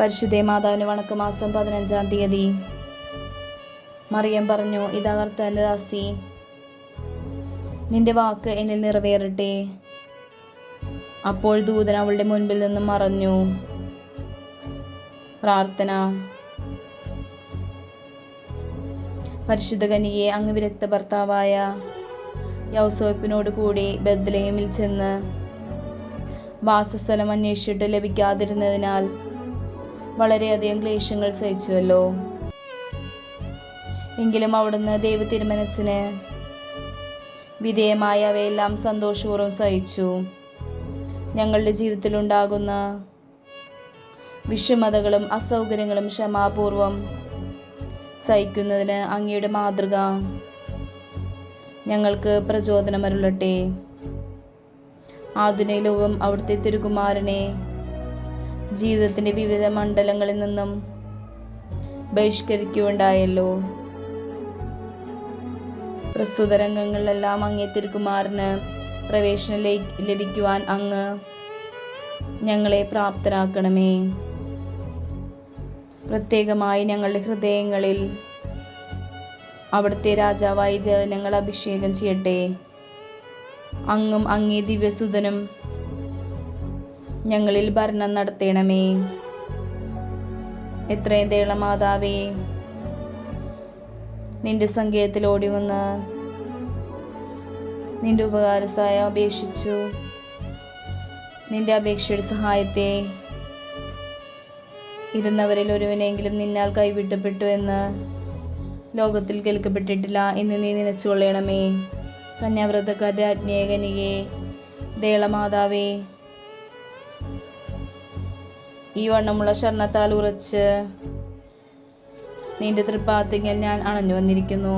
പരിശുദ്ധ മാതാവിന് വണക്ക്. മാസം പതിനഞ്ചാം തീയതി. മറിയം പറഞ്ഞു ഇതാ ദാസി നിന്റെ വാക്ക് എന്നിൽ നിറവേറട്ടെ. അപ്പോൾ ദൂതൻ അവളുടെ മുൻപിൽ നിന്നും മറഞ്ഞു. പ്രാർത്ഥന. പരിശുദ്ധ കനിയെ അങ്ങ് വിരക്ത ഭർത്താവായ യൗസോപ്പിനോട് കൂടി ബദ്ലഹേമിൽ ചെന്ന് വാസസ്ഥലം അന്വേഷിച്ചിട്ട് ലഭിക്കാതിരുന്നതിനാൽ വളരെയധികം ക്ലേശങ്ങൾ സഹിച്ചുവല്ലോ. എങ്കിലും അവിടുന്ന് ദൈവ തിരുമനസ്സിന് വിധേയമായ അവയെല്ലാം സന്തോഷപൂർവം സഹിച്ചു. ഞങ്ങളുടെ ജീവിതത്തിലുണ്ടാകുന്ന വിഷമതകളും അസൗകര്യങ്ങളും ക്ഷമാപൂർവം സഹിക്കുന്നതിന് അങ്ങയുടെ മാതൃക ഞങ്ങൾക്ക് പ്രചോദനമരുളട്ടെ. ആധുനിക ലോകം അവിടുത്തെ തിരുകുമാരനെ ജീവിതത്തിന്റെ വിവിധ മണ്ഡലങ്ങളിൽ നിന്നും ബഹിഷ്കരിക്കുകയുണ്ടായല്ലോ. പ്രസ്തുത രംഗങ്ങളിലെല്ലാം അങ്ങേ തിരുക്കുമാറിന് പ്രവേശനം ലഭിക്കുവാൻ അങ്ങ് ഞങ്ങളെ പ്രാപ്തരാക്കണമേ. പ്രത്യേകമായി ഞങ്ങളുടെ ഹൃദയങ്ങളിൽ അവിടുത്തെ രാജാവായി ജനങ്ങൾ അഭിഷേകം ചെയ്യട്ടെ. അങ്ങും അങ്ങേ ദിവ്യസുതനും ഞങ്ങളിൽ ഭരണം നടത്തണമേ. എത്രയും തേള മാതാവേ നിന്റെ സങ്കേതത്തിൽ ഓടി വന്ന് നിന്റെ ഉപകാരസായ അപേക്ഷിച്ചു. നിന്റെ അപേക്ഷയുടെ സഹായത്തെ ഇരുന്നവരിൽ ഒരുവനെങ്കിലും നിന്നാൽ കൈവിട്ടപ്പെട്ടു എന്ന് ലോകത്തിൽ കേൾക്കപ്പെട്ടിട്ടില്ല എന്ന് നീ നിലച്ചുകൊള്ളണമേ കന്യാവ്രതക്കാരാജ്ഞേകനികെ ദേളമാതാവേ ഈ വണ്ണമുള്ള ശരണത്താൽ ഉറച്ച് നിന്റെ തൃപ്പാത്തിങ്ങൽ ഞാൻ അണഞ്ഞു വന്നിരിക്കുന്നു.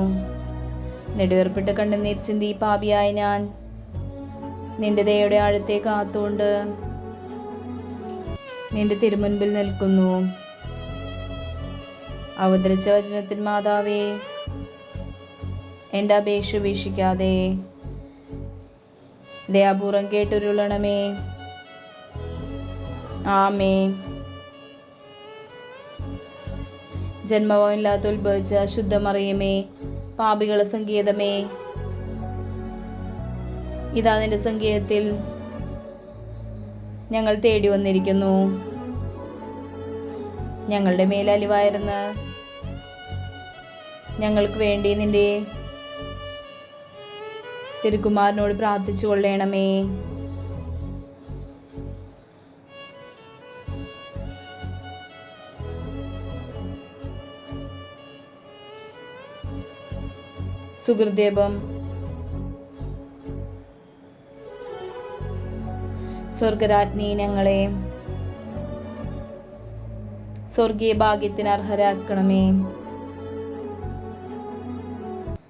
നെടുവേർപ്പിട്ട് കണ്ണുനീർ ചിന്തി പാപിയായി ഞാൻ നിന്റെ ദയയുടെ ആഴത്തെ കാത്തുകൊണ്ട് നിന്റെ തിരുമുൻപിൽ നിൽക്കുന്നു. അവതരിച്ച വചനത്തിൽ മാതാവേ എന്റെ അപേക്ഷ വീക്ഷിക്കാതെ ദയാപൂർവം കേട്ടുരുളണമേ. ആമേ ജന്മമില്ലാത്ത ഉത്ഭവിച്ച ശുദ്ധമറിയമേ പാപികള സംഗീതമേ ഇതാ നിന്റെ സംഗീതത്തിൽ ഞങ്ങൾ തേടി വന്നിരിക്കുന്നു. ഞങ്ങളുടെ മേലലിവായിരുന്ന് ഞങ്ങൾക്ക് വേണ്ടി നിന്റെ തിരുക്കുമാരനോട് പ്രാർത്ഥിച്ചു കൊള്ളണമേ സുഹൃദേവം സ്വർഗരാജ്ഞി ഞങ്ങളെ സ്വർഗീയ ഭാഗ്യത്തിന് അർഹരാക്കണമേ